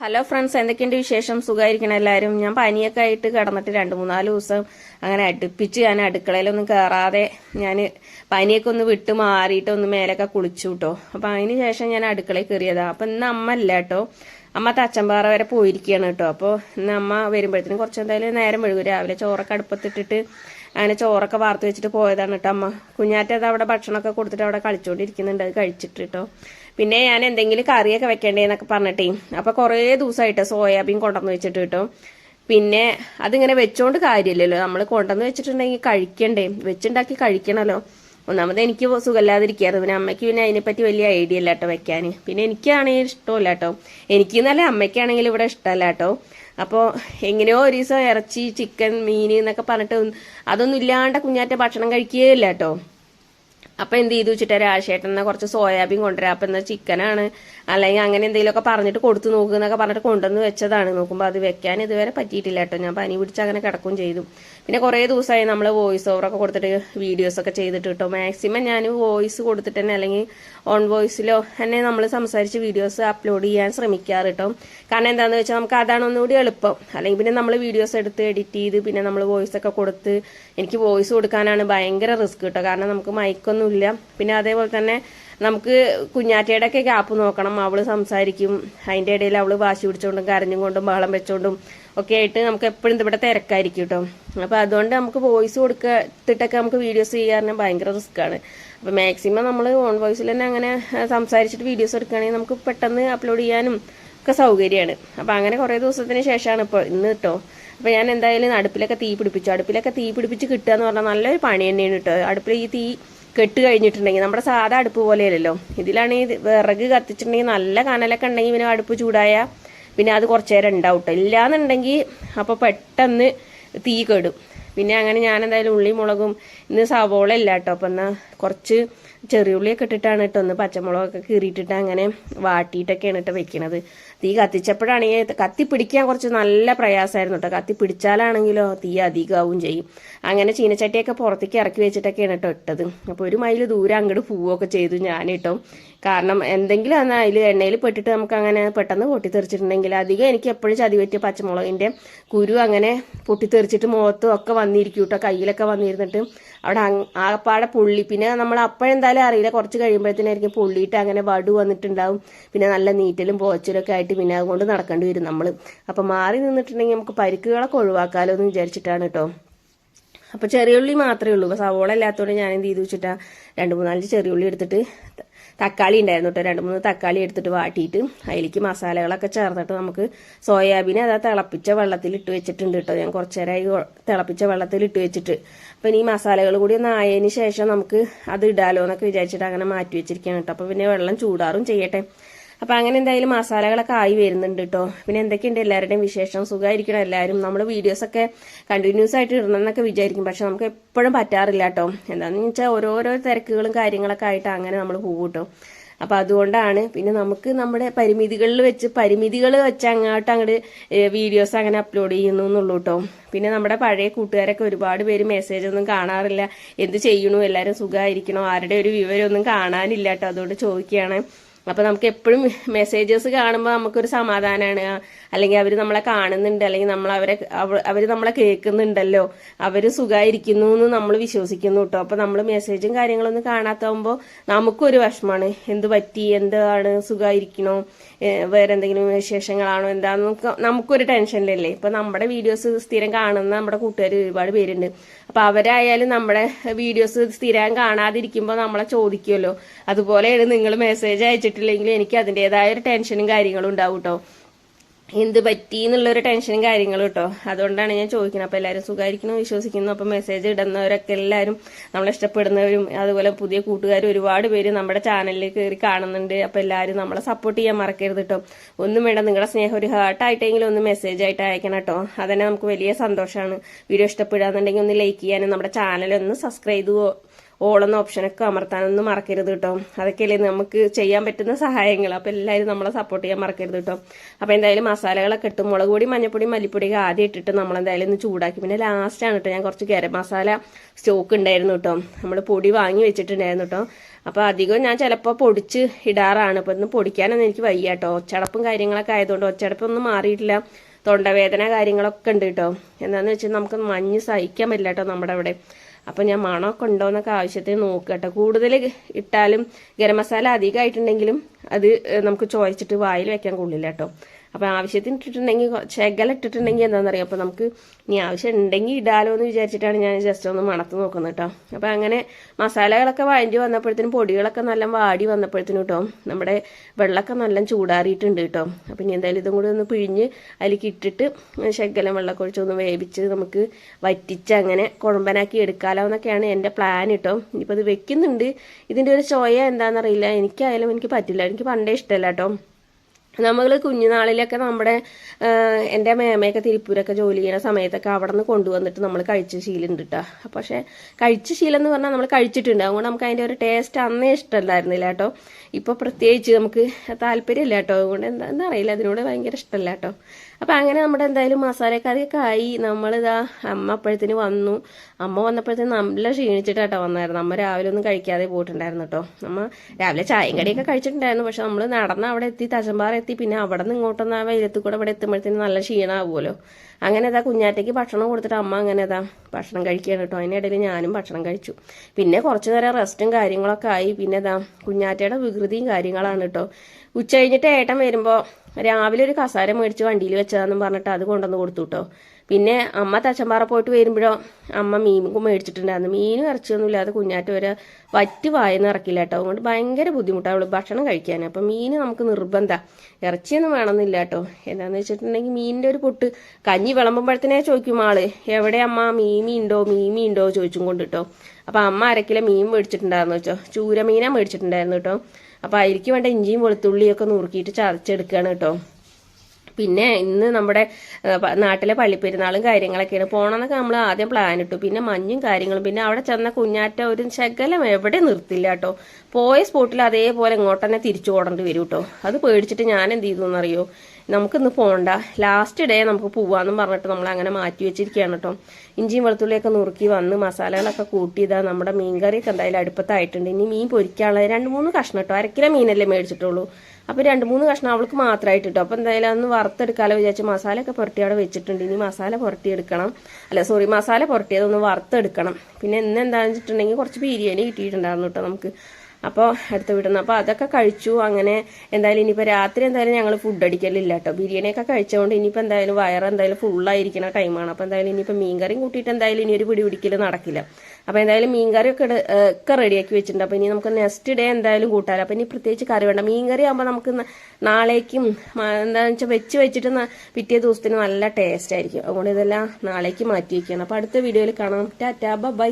Hello friends എന്തൊക്കെയുണ്ട് വിശേഷം? സുഖമായിരിക്കണം എല്ലാവരും. ഞാൻ പനിയൊക്കെ ആയിട്ട് കിടന്നിട്ട് രണ്ട് മൂന്നാൽ ദിവസം അങ്ങനെ അടുപ്പിച്ച് ഞാൻ അടുക്കളയിലൊന്നും കയറാതെ ഞാൻ പനിയൊക്കെ ഒന്ന് വിട്ട് മാറിയിട്ട് ഒന്ന് മേലൊക്കെ കുളിച്ചു കേട്ടോ അപ്പം അതിന് ശേഷം ഞാൻ അടുക്കളയിൽ കയറിയതാണ് അപ്പം ഇന്ന് അമ്മ ഇല്ല കേട്ടോ അമ്മ തച്ചമ്പാറ വരെ പോയിരിക്കുകയാണ് കേട്ടോ അപ്പോൾ ഇന്ന് അമ്മ വരുമ്പോഴത്തേനും കുറച്ച് എന്തായാലും നേരം വഴുകും രാവിലെ ചോറൊക്കെ അടുപ്പത്തിട്ടിട്ട് അങ്ങനെ ചോറൊക്കെ വാർത്ത് വെച്ചിട്ട് പോയതാണ് കേട്ടോ അമ്മ. കുഞ്ഞാറ്റത് അവിടെ ഭക്ഷണമൊക്കെ കൊടുത്തിട്ട് അവിടെ കളിച്ചുകൊണ്ടിരിക്കുന്നുണ്ട് അത് കഴിച്ചിട്ട് കേട്ടോ പിന്നെ ഞാൻ എന്തെങ്കിലും കറിയൊക്കെ വെക്കേണ്ടേന്നൊക്കെ പറഞ്ഞിട്ടേ. അപ്പൊ കുറേ ദിവസമായിട്ട് സോയാബീൻ കൊണ്ടുവന്ന് വെച്ചിട്ട് കിട്ടും പിന്നെ അതിങ്ങനെ വെച്ചോണ്ട് കാര്യമില്ലല്ലോ നമ്മൾ കൊണ്ടുവന്ന് വെച്ചിട്ടുണ്ടെങ്കിൽ കഴിക്കണ്ടേ. വെച്ചുണ്ടാക്കി കഴിക്കണല്ലോ. ഒന്നാമത് എനിക്ക് സുഖമില്ലാതിരിക്കാറ് പിന്നെ അമ്മയ്ക്ക് പിന്നെ അതിനെപ്പറ്റി വലിയ ഐഡിയ ഇല്ല കേട്ടോ വെക്കാൻ പിന്നെ എനിക്കാണെങ്കിൽ ഇഷ്ടമില്ല കേട്ടോ എനിക്ക് നല്ല അമ്മയ്ക്കാണെങ്കിൽ ഇവിടെ ഇഷ്ടമല്ല കേട്ടോ അപ്പോൾ എങ്ങനെയോ ഒരു ദിവസം ഇറച്ചി ചിക്കൻ മീൻ എന്നൊക്കെ പറഞ്ഞിട്ട് അതൊന്നും ഇല്ലാണ്ട് കുഞ്ഞാറ്റ ഭക്ഷണം കഴിക്കുകയില്ല കേട്ടോ അപ്പൊ എന്ത് ചെയ്തു? വെച്ചിട്ട് രാജേട്ടൻ എന്നാ കുറച്ച് സോയാബീൻ കൊണ്ടുവരാം. അപ്പൊ എന്നാ ചിക്കനാണ്. അല്ലെങ്കിൽ അങ്ങനെ എന്തെങ്കിലുമൊക്കെ പറഞ്ഞിട്ട് കൊടുത്തു നോക്കുക എന്നൊക്കെ പറഞ്ഞിട്ട് കൊണ്ടുവന്ന് വെച്ചതാണ്. നോക്കുമ്പോൾ അത് വെക്കാൻ ഇതുവരെ പറ്റിയിട്ടില്ല കേട്ടോ. ഞാൻ പനി പിടിച്ച് അങ്ങനെ കിടക്കും ചെയ്തു. പിന്നെ കുറേ ദിവസമായി നമ്മൾ വോയിസ് ഓവറൊക്കെ കൊടുത്തിട്ട് വീഡിയോസ് ഒക്കെ ചെയ്തിട്ട് കേട്ടോ. മാക്സിമം ഞാൻ വോയിസ് കൊടുത്തിട്ട് തന്നെ അല്ലെങ്കിൽ ഓൺ വോയിസിലോ തന്നെ നമ്മൾ സംസാരിച്ച് വീഡിയോസ് അപ്ലോഡ് ചെയ്യാൻ ശ്രമിക്കാറ് കേട്ടോ. കാരണം എന്താണെന്ന് വെച്ചാൽ നമുക്ക് അതാണ് ഒന്നുകൂടി എളുപ്പം. അല്ലെങ്കിൽ പിന്നെ നമ്മൾ വീഡിയോസ് എടുത്ത് എഡിറ്റ് ചെയ്ത് പിന്നെ നമ്മൾ വോയിസ് ഒക്കെ കൊടുത്ത് എനിക്ക് വോയിസ് കൊടുക്കാനാണ് ഭയങ്കര റിസ്ക് കേട്ടോ. കാരണം നമുക്ക് മൈക്കൊന്നുമില്ല പിന്നെ അതേപോലെ തന്നെ നമുക്ക് കുഞ്ഞാറ്റയുടെ ഒക്കെ ഗ്യാപ്പ് നോക്കണം. അവൾ സംസാരിക്കും. അതിന്റെ ഇടയിൽ അവൾ വാശി പിടിച്ചോണ്ടും കരഞ്ഞും കൊണ്ടും ബഹളം വെച്ചോണ്ടും ഒക്കെ ആയിട്ട് നമുക്ക് എപ്പോഴും ഇവിടെ തിരക്കായിരിക്കും കേട്ടോ അപ്പൊ അതുകൊണ്ട് നമുക്ക് വോയിസ് കൊടുത്തിട്ടൊക്കെ നമുക്ക് വീഡിയോസ് ചെയ്യാറിന് ഭയങ്കര ആണ്. അപ്പൊ മാക്സിമം നമ്മൾ ഓൺ വോയിസിൽ തന്നെ അങ്ങനെ സംസാരിച്ചിട്ട് വീഡിയോസ് എടുക്കുകയാണെങ്കിൽ നമുക്ക് പെട്ടെന്ന് അപ്ലോഡ് ചെയ്യാനും ഒക്കെ സൗകര്യമാണ്. അപ്പൊ അങ്ങനെ കുറെ ദിവസത്തിന് ശേഷമാണ് ഇപ്പോൾ ഇന്ന് കേട്ടോ അപ്പൊ ഞാൻ എന്തായാലും അടുപ്പിലൊക്കെ തീ പിടിപ്പിച്ചു. അടുപ്പിലൊക്കെ തീ പിടിപ്പിച്ച് കിട്ടുക എന്ന് പറഞ്ഞാൽ നല്ലൊരു പണി തന്നെയാണ് കേട്ടോ അടുപ്പിൽ ഈ തീ കെട്ട് കഴിഞ്ഞിട്ടുണ്ടെങ്കിൽ നമ്മുടെ സാധാ അടുപ്പ് പോലെയല്ലല്ലോ. ഇതിലാണെങ്കിൽ വിറക് കത്തിച്ചിട്ടുണ്ടെങ്കിൽ നല്ല കനലൊക്കെ ഉണ്ടെങ്കിൽ പിന്നെ അടുപ്പ് ചൂടായ പിന്നെ അത് കുറച്ച് നേരം ഉണ്ടാവും കേട്ടോ ഇല്ലാന്നുണ്ടെങ്കിൽ അപ്പോൾ പെട്ടെന്ന് തീ കെടും. പിന്നെ അങ്ങനെ ഞാൻ എന്തായാലും ഉള്ളി മുളകും ഇന്ന് സവോള ഇല്ല കേട്ടോ അപ്പം എന്നാൽ കുറച്ച് ചെറിയുള്ളിയൊക്കെ ഇട്ടിട്ടാണ് കേട്ടോ ഒന്ന് പച്ചമുളകൊക്കെ കീറിയിട്ടിട്ട് അങ്ങനെ വാട്ടിയിട്ടൊക്കെയാണ് കേട്ടോ വെക്കണത്. തീ കത്തിച്ചപ്പോഴാണ് കത്തിച്ചപ്പോഴാണെങ്കിൽ കത്തി പിടിക്കാൻ കുറച്ച് നല്ല പ്രയാസമായിരുന്നു കേട്ടോ. കത്തി പിടിച്ചാലാണെങ്കിലോ തീ അധികമാവും ചെയ്യും. അങ്ങനെ ചീനച്ചട്ടിയൊക്കെ പുറത്തേക്ക് ഇറക്കി വെച്ചിട്ടൊക്കെയാണ് കേട്ടോ ഇട്ടത്. അപ്പോൾ ഒരു മൈൽ ദൂരെ അങ്ങോട്ട് പോവുകയൊക്കെ ചെയ്തു ഞാൻ കേട്ടോ. കാരണം എന്തെങ്കിലും അന്ന് അതിൽ എണ്ണയിൽ പെട്ടിട്ട് നമുക്ക് അങ്ങനെ പെട്ടെന്ന് പൊട്ടിത്തെറിച്ചിട്ടുണ്ടെങ്കിൽ അധികം എനിക്ക് എപ്പോഴും ചതി പറ്റിയ പച്ചമുളകിന്റെ കുരു അങ്ങനെ പൊട്ടിത്തെറിച്ചിട്ട് മുഖത്തും ഒക്കെ വന്നിരിക്കും കേട്ടോ. കയ്യിലൊക്കെ വന്നിരുന്നിട്ട് അവിടെ ആകപ്പാടെ പുള്ളി. പിന്നെ നമ്മൾ അപ്പോഴെന്തായാലും അറിയില്ല. കുറച്ച് കഴിയുമ്പോഴത്തേനായിരിക്കും പുള്ളിയിട്ട് അങ്ങനെ വടു വന്നിട്ടുണ്ടാവും. പിന്നെ നല്ല നീറ്റലും പോച്ചലൊക്കെ ആയിട്ട് പിന്നെ അതുകൊണ്ട് നടക്കേണ്ടി വരും നമ്മൾ അപ്പം മാറി നിന്നിട്ടുണ്ടെങ്കിൽ നമുക്ക് പരിക്കുകളൊക്കെ ഒഴിവാക്കാമല്ലോ എന്ന് വിചാരിച്ചിട്ടാണ് കേട്ടോ അപ്പോൾ ചെറിയുള്ളി മാത്രമേ ഉള്ളൂ. സവോള ഇല്ലാത്തതുകൊണ്ട് ഞാൻ എന്ത് ചെയ്തു വെച്ചിട്ടാ? രണ്ട് മൂന്നാലഞ്ച് ചെറിയുള്ളി എടുത്തിട്ട് തക്കാളി ഉണ്ടായിരുന്നു കേട്ടോ രണ്ട് മൂന്ന് തക്കാളി എടുത്തിട്ട് വാട്ടിയിട്ട് അതിലേക്ക് മസാലകളൊക്കെ ചേർത്തിട്ട് നമുക്ക് സോയാബീൻ അതാ തിളപ്പിച്ച വെള്ളത്തിൽ ഇട്ട് വെച്ചിട്ടുണ്ട് കേട്ടോ ഞാൻ കുറച്ചു നേരമായി തിളപ്പിച്ച വെള്ളത്തിൽ ഇട്ട് വെച്ചിട്ട്. അപ്പൊ ഇനി മസാലകൾ കൂടി ഒന്ന് ആയതിന് ശേഷം നമുക്ക് അത് ഇടാലോ എന്നൊക്കെ വിചാരിച്ചിട്ട് അങ്ങനെ മാറ്റി വെച്ചിരിക്കുകയാണ് കേട്ടോ അപ്പൊ പിന്നെ വെള്ളം ചൂടാറും ചെയ്യട്ടെ. അപ്പൊ അങ്ങനെ എന്തായാലും മസാലകളൊക്കെ ആയി വരുന്നുണ്ട് കേട്ടോ പിന്നെ എന്തൊക്കെയുണ്ട് എല്ലാവരുടെയും വിശേഷം? സുഖമായിരിക്കണം എല്ലാവരും? നമ്മൾ വീഡിയോസ് ഒക്കെ കണ്ടിന്യൂസ് ആയിട്ട് ഇടണമെന്നൊക്കെ വിചാരിക്കും. പക്ഷെ നമുക്ക് എപ്പോഴും പറ്റാറില്ല കേട്ടോ എന്താണെന്ന് വെച്ചാൽ ഓരോരോ തിരക്കുകളും കാര്യങ്ങളൊക്കെ ആയിട്ട് അങ്ങനെ നമ്മൾ പോകും കേട്ടോ അപ്പൊ അതുകൊണ്ടാണ് പിന്നെ നമുക്ക് നമ്മുടെ പരിമിതികളിൽ വെച്ച് പരിമിതികൾ വെച്ച് അങ്ങോട്ട് അങ്ങോട്ട് വീഡിയോസ് അങ്ങനെ അപ്ലോഡ് ചെയ്യുന്നു എന്നുള്ളൂ കേട്ടോ പിന്നെ നമ്മുടെ പഴയ കൂട്ടുകാരൊക്കെ ഒരുപാട് പേര് മെസ്സേജ് ഒന്നും കാണാറില്ല. എന്ത് ചെയ്യണു? എല്ലാവരും സുഖമായിരിക്കണോ ആരുടെ ഒരു വിവരമൊന്നും കാണാനില്ല കേട്ടോ അതുകൊണ്ട് ചോദിക്കുകയാണ്. അപ്പൊ നമുക്ക് എപ്പോഴും മെസ്സേജസ് കാണുമ്പോൾ നമുക്കൊരു സമാധാനമാണ് അല്ലെങ്കിൽ അവർ നമ്മളെ കാണുന്നുണ്ട് അല്ലെങ്കിൽ നമ്മൾ അവരെ അവർ നമ്മളെ കേൾക്കുന്നുണ്ടല്ലോ അവർ സുഖമായിരിക്കുന്നു എന്ന് നമ്മൾ വിശ്വസിക്കുന്നു കേട്ടോ അപ്പൊ നമ്മൾ മെസ്സേജും കാര്യങ്ങളൊന്നും കാണാത്താകുമ്പോൾ നമുക്കൊരു വിഷമമാണ് എന്ത് പറ്റി? എന്താണ്? സുഖമായിരിക്കണോ വേറെ എന്തെങ്കിലും വിശേഷങ്ങളാണോ? എന്താന്ന് നമുക്കൊരു ടെൻഷനിലല്ലേ? ഇപ്പൊ നമ്മുടെ വീഡിയോസ് സ്ഥിരം കാണുന്ന നമ്മുടെ കൂട്ടുകാർ ഒരുപാട് പേരുണ്ട്. അപ്പൊ അവരായാലും നമ്മുടെ വീഡിയോസ് സ്ഥിരം കാണാതിരിക്കുമ്പോൾ നമ്മളെ ചോദിക്കുമല്ലോ അതുപോലെയാണ് നിങ്ങൾ മെസ്സേജ് അയച്ചിട്ടില്ലെങ്കിൽ എനിക്ക് അതിന്റെതായ ഒരു ടെൻഷനും കാര്യങ്ങളും ഉണ്ടാവും കേട്ടോ എന്ത് പറ്റി എന്നുള്ളൊരു ടെൻഷനും കാര്യങ്ങളും കേട്ടോ അതുകൊണ്ടാണ് ഞാൻ ചോദിക്കുന്നത്. അപ്പോൾ എല്ലാവരും സുഖമായിരിക്കുന്നു വിശ്വസിക്കുന്നു. അപ്പോൾ മെസ്സേജ് ഇടുന്നവരൊക്കെ എല്ലാവരും നമ്മളെ ഇഷ്ടപ്പെടുന്നവരും അതുപോലെ പുതിയ കൂട്ടുകാർ ഒരുപാട് പേര് നമ്മുടെ ചാനലിൽ കയറി കാണുന്നുണ്ട്. അപ്പോൾ എല്ലാവരും നമ്മളെ സപ്പോർട്ട് ചെയ്യാൻ മറക്കരുത് കേട്ടോ ഒന്നും വേണ്ട നിങ്ങളുടെ സ്നേഹം ഒരു ഹാർട്ടായിട്ടെങ്കിലും ഒന്ന് മെസ്സേജ് ആയിട്ട് അയക്കണം കേട്ടോ അതന്നെ നമുക്ക് വലിയ സന്തോഷമാണ് വീഡിയോ ഇഷ്ടപ്പെടുകയെന്നുണ്ടെങ്കിൽ ഒന്ന് ലൈക്ക് ചെയ്യാനും നമ്മുടെ ചാനൽ ഒന്ന് സബ്സ്ക്രൈബ് ഓളെന്ന ഓപ്ഷനൊക്കെ അമർത്താനൊന്നും മറക്കരുത് കേട്ടോ അതൊക്കെയല്ലേ നമുക്ക് ചെയ്യാൻ പറ്റുന്ന സഹായങ്ങൾ. അപ്പോൾ എല്ലാവരും നമ്മളെ സപ്പോർട്ട് ചെയ്യാൻ മറക്കരുത് കേട്ടോ അപ്പോൾ എന്തായാലും മസാലകളൊക്കെ ഇട്ട് മുളക് പൊടി മഞ്ഞപ്പൊടി മല്ലിപ്പൊടിയൊക്കെ ആദ്യം ഇട്ടിട്ട് നമ്മൾ എന്തായാലും ഒന്ന് ചൂടാക്കി. പിന്നെ ലാസ്റ്റ് ആണ് കേട്ടോ ഞാൻ കുറച്ച് ഗരം മസാല സ്റ്റോക്ക് ഉണ്ടായിരുന്നു കേട്ടോ നമ്മൾ പൊടി വാങ്ങി വെച്ചിട്ടുണ്ടായിരുന്നു കേട്ടോ അപ്പോൾ അധികം ഞാൻ ചിലപ്പോൾ പൊടിച്ച് ഇടാറാണ്. അപ്പോൾ ഇന്ന് പൊടിക്കാനൊന്നും എനിക്ക് വയ്യ കേട്ടോ ഒച്ചടപ്പും കാര്യങ്ങളൊക്കെ ആയതുകൊണ്ട് ഒച്ചടപ്പൊന്നും മാറിയിട്ടില്ല. തൊണ്ടവേദന കാര്യങ്ങളൊക്കെ ഉണ്ട് കേട്ടോ എന്താണെന്ന് വെച്ചാൽ നമുക്ക് മഞ്ഞ് സഹിക്കാൻ പറ്റില്ല കേട്ടോ നമ്മുടെ അവിടെ. അപ്പം ഞാൻ മണമൊക്കെ ഉണ്ടോ എന്നൊക്കെ ആവശ്യത്തിന് നോക്കുക കേട്ടോ. കൂടുതൽ ഇട്ടാലും ഗരം മസാല അധികമായിട്ടുണ്ടെങ്കിലും അത് നമുക്ക് ചോദിച്ചിട്ട് വായിൽ വെക്കാൻ കൊള്ളില്ല കേട്ടോ. അപ്പം ആവശ്യത്തിന് ഇട്ടിട്ടുണ്ടെങ്കിൽ ശകല ഇട്ടിട്ടുണ്ടെങ്കിൽ എന്താണെന്നറിയാം? അപ്പോൾ നമുക്ക് ഇനി ആവശ്യം ഉണ്ടെങ്കിൽ ഇടാലോ എന്ന് വിചാരിച്ചിട്ടാണ് ഞാൻ ജസ്റ്റ് ഒന്ന് മണത്ത് നോക്കുന്നത് കേട്ടോ. അപ്പോൾ അങ്ങനെ മസാലകളൊക്കെ വഴഞ്ഞു വന്നപ്പോഴത്തേനും പൊടികളൊക്കെ നല്ല വാടി വന്നപ്പോഴത്തേനും കേട്ടോ നമ്മുടെ വെള്ളമൊക്കെ നല്ല ചൂടാറിയിട്ടുണ്ട് കേട്ടോ. അപ്പം ഇനി എന്തായാലും ഇതും കൂടി ഒന്ന് പിഴിഞ്ഞ് അതിലേക്ക് ഇട്ടിട്ട് ശകലം വെള്ളമൊക്കെ ഒഴിച്ച് ഒന്ന് വേവിച്ച് നമുക്ക് വറ്റിച്ച് അങ്ങനെ കുഴമ്പനാക്കി എടുക്കാലോ എന്നൊക്കെയാണ് എന്റെ പ്ലാൻ കേട്ടോ. ഇനിയിപ്പോൾ അത് വെക്കുന്നുണ്ട്. ഇതിന്റെ ഒരു ചോയ എന്താണെന്നറിയില്ല. എനിക്കായാലും എനിക്ക് പറ്റില്ല. എനിക്ക് പണ്ടേ ഇഷ്ടമല്ല കേട്ടോ. നമ്മൾ കുഞ്ഞുനാളിലൊക്കെ നമ്മുടെ എന്റെ മേമയൊക്കെ തിരുപ്പൂരൊക്കെ ജോലി ചെയ്യുന്ന സമയത്തൊക്കെ അവിടെ നിന്ന് കൊണ്ടുവന്നിട്ട് നമ്മൾ കഴിച്ച ശീലമുണ്ട് കേട്ടോ പക്ഷേ കഴിച്ച ശീലം എന്ന് പറഞ്ഞാൽ നമ്മൾ കഴിച്ചിട്ടുണ്ട്. അതുകൊണ്ട് നമുക്ക് അതിന്റെ ഒരു ടേസ്റ്റ് അന്നേ ഇഷ്ടമല്ലായിരുന്നില്ല കേട്ടോ ഇപ്പോൾ പ്രത്യേകിച്ച് നമുക്ക് താല്പര്യമില്ല കേട്ടോ അതുകൊണ്ട് എന്താ എന്താ അറിയില്ല. അതിനോട് ഭയങ്കര ഇഷ്ടമല്ല കേട്ടോ അപ്പം അങ്ങനെ നമ്മുടെ എന്തായാലും മസാലക്കറിയൊക്കെ ആയി. നമ്മളിതാ അമ്മ അപ്പോഴത്തേന് വന്നു. അമ്മ വന്നപ്പോഴത്തേന് നല്ല ക്ഷീണിച്ചിട്ടാട്ടോ വന്നായിരുന്നു. അമ്മ രാവിലെ ഒന്നും കഴിക്കാതെ പോയിട്ടുണ്ടായിരുന്നു കേട്ടോ അമ്മ രാവിലെ ചായയും കടിയൊക്കെ കഴിച്ചിട്ടുണ്ടായിരുന്നു. പക്ഷെ നമ്മൾ നടന്ന് അവിടെ എത്തി തച്ചമ്പാറ എത്തി. പിന്നെ അവിടെ നിന്ന് ഇങ്ങോട്ടൊന്ന് ആ വെയിലത്ത് കൂടെ ഇവിടെ എത്തുമ്പോഴത്തേന് നല്ല ക്ഷീണമാവുമല്ലോ അങ്ങനെ ഇതാ കുഞ്ഞാറ്റയ്ക്ക് ഭക്ഷണം കൊടുത്തിട്ട് അമ്മ അങ്ങനെ ഇതാ ഭക്ഷണം കഴിക്കുകയാണ് കേട്ടോ. അതിനിടയിൽ ഞാനും ഭക്ഷണം കഴിച്ചു. പിന്നെ കുറച്ച് നേരം റെസ്റ്റും കാര്യങ്ങളൊക്കെ ആയി. പിന്നെ ഇതാ കുഞ്ഞാറ്റയുടെ വികൃതിയും കാര്യങ്ങളാണ് കേട്ടോ. ഉച്ച കഴിഞ്ഞിട്ട് ഏട്ടൻ വരുമ്പോൾ രാവിലെ ഒരു കസാര മേടിച്ച് വണ്ടിയിൽ വെച്ചതാന്നും പറഞ്ഞിട്ട് അത് കൊണ്ടുവന്ന് കൊടുത്തു കേട്ടോ. പിന്നെ അമ്മ തച്ചമ്പാറ പോയിട്ട് വരുമ്പോഴോ അമ്മ മീനും മേടിച്ചിട്ടുണ്ടായിരുന്നു. മീനും ഇറച്ചിയൊന്നും ഇല്ലാതെ കുഞ്ഞാറ്റ വരെ വറ്റ് വായന്ന് ഇറക്കില്ല കേട്ടോ. അതുകൊണ്ട് ഭയങ്കര ബുദ്ധിമുട്ടാണ് ഭക്ഷണം കഴിക്കാൻ അപ്പം മീൻ നമുക്ക് നിർബന്ധ. ഇറച്ചിയൊന്നും വേണമെന്നില്ല കേട്ടോ. എന്താണെന്ന് വെച്ചിട്ടുണ്ടെങ്കിൽ മീനിന്റെ ഒരു പൊട്ട് കഞ്ഞി വിളമ്പുമ്പോഴത്തേനെ ചോദിക്കും ആൾ എവിടെ അമ്മ? മീമി ഉണ്ടോ? മീമി ഉണ്ടോ? ചോദിച്ചും കൊണ്ട് കേട്ടോ. അപ്പം അമ്മ അരക്കിലെ മീൻ മേടിച്ചിട്ടുണ്ടായിരുന്നു വെച്ചോ ചൂരമീനാ മേടിച്ചിട്ടുണ്ടായിരുന്നു കേട്ടോ. അപ്പോൾ അതിലേക്ക് വേണ്ട ഇഞ്ചിയും വെളുത്തുള്ളിയൊക്കെ നുറുക്കിയിട്ട് ചതച്ചെടുക്കുകയാണ് കേട്ടോ. പിന്നെ ഇന്ന് നമ്മുടെ നാട്ടിലെ പള്ളിപ്പെരുന്നാളും കാര്യങ്ങളൊക്കെയാണ്. പോകണമെന്നൊക്കെ നമ്മൾ ആദ്യം പ്ലാൻ ഇട്ടു. പിന്നെ മഞ്ഞും കാര്യങ്ങളും. പിന്നെ അവിടെ ചെന്ന കുഞ്ഞാറ്റ ഒരു ശകലം എവിടെ നിർത്തില്ല കേട്ടോ പോയ സ്പോട്ടിൽ അതേപോലെ ഇങ്ങോട്ട് തന്നെ തിരിച്ചു ഓടേണ്ടി വരും കേട്ടോ അത് പേടിച്ചിട്ട് ഞാൻ എന്ത് ചെയ്തു എന്നറിയോ? നമുക്കിന്ന് പോകണ്ട ലാസ്റ്റ് ഡേ നമുക്ക് പോവാന്നും പറഞ്ഞിട്ട് നമ്മൾ അങ്ങനെ മാറ്റി വെച്ചിരിക്കുകയാണ് കേട്ടോ ഇഞ്ചിയും വെളുത്തുള്ളിയൊക്കെ നുറുക്കി വന്ന് മസാലകളൊക്കെ കൂട്ടിയതാ നമ്മുടെ മീൻകറിയൊക്കെ എന്തായാലും അടുപ്പത്തായിട്ടുണ്ട്. ഇനി മീൻ പൊരിക്കാനുള്ള രണ്ട് മൂന്ന് കഷ്ണം കേട്ടോ അരക്കിലോ മീനല്ലേ മേടിച്ചിട്ടുള്ളൂ. അപ്പോൾ രണ്ട് മൂന്ന് കഷ്ണം അവൾക്ക് മാത്രമായിട്ട് കിട്ടും അപ്പോൾ എന്തായാലും അതൊന്ന് വറുത്തെടുക്കാലോ വിചാരിച്ച് മസാലയൊക്കെ പുരട്ടി അവിടെ വെച്ചിട്ടുണ്ട്. ഇനി മസാല പുരട്ടിയെടുക്കണം. അല്ല സോറി മസാല പുരട്ടിയതൊന്ന് വറുത്തെടുക്കണം. പിന്നെ ഇന്ന് എന്താണെന്ന് വെച്ചിട്ടുണ്ടെങ്കിൽ കുറച്ച് ബിരിയാണി കിട്ടിയിട്ടുണ്ടായിരുന്നു കേട്ടോ നമുക്ക്. അപ്പോൾ അടുത്ത് വിടുന്നു അപ്പോൾ അതൊക്കെ കഴിച്ചു. അങ്ങനെ എന്തായാലും ഇനിയിപ്പോൾ രാത്രി എന്തായാലും ഞങ്ങൾ ഫുഡ് അടിക്കലില്ല കേട്ടോ ബിരിയാണിയൊക്കെ കഴിച്ചതുകൊണ്ട് ഇനിയിപ്പോൾ എന്തായാലും വയറ് എന്തായാലും ഫുള്ളായിരിക്കുന്ന ടൈമാണ് അപ്പോൾ എന്തായാലും ഇനിയിപ്പോൾ മീൻകറിയും കൂട്ടിയിട്ട് എന്തായാലും ഇനി ഒരു പിടി പിടിക്കൽ നടക്കില്ല. അപ്പോൾ എന്തായാലും മീൻകറിയൊക്കെ ഒക്കെ റെഡിയാക്കി വെച്ചിട്ടുണ്ട്. അപ്പോൾ ഇനി നമുക്ക് നെക്സ്റ്റ് ഡേ എന്തായാലും കൂട്ടാലോ. അപ്പോൾ ഇനി പ്രത്യേകിച്ച് കറി വേണ്ട. മീൻകറി ആകുമ്പോൾ നമുക്ക് നാളേക്കും എന്താണെന്ന് വെച്ചാൽ വെച്ച് വെച്ചിട്ട് പിറ്റേ ദിവസത്തിന് നല്ല ടേസ്റ്റ് ആയിരിക്കും. അതുകൊണ്ട് ഇതെല്ലാം നാളേക്ക് മാറ്റി വയ്ക്കുകയാണ് അപ്പോൾ അടുത്ത വീഡിയോയിൽ കാണാം. Tata bye.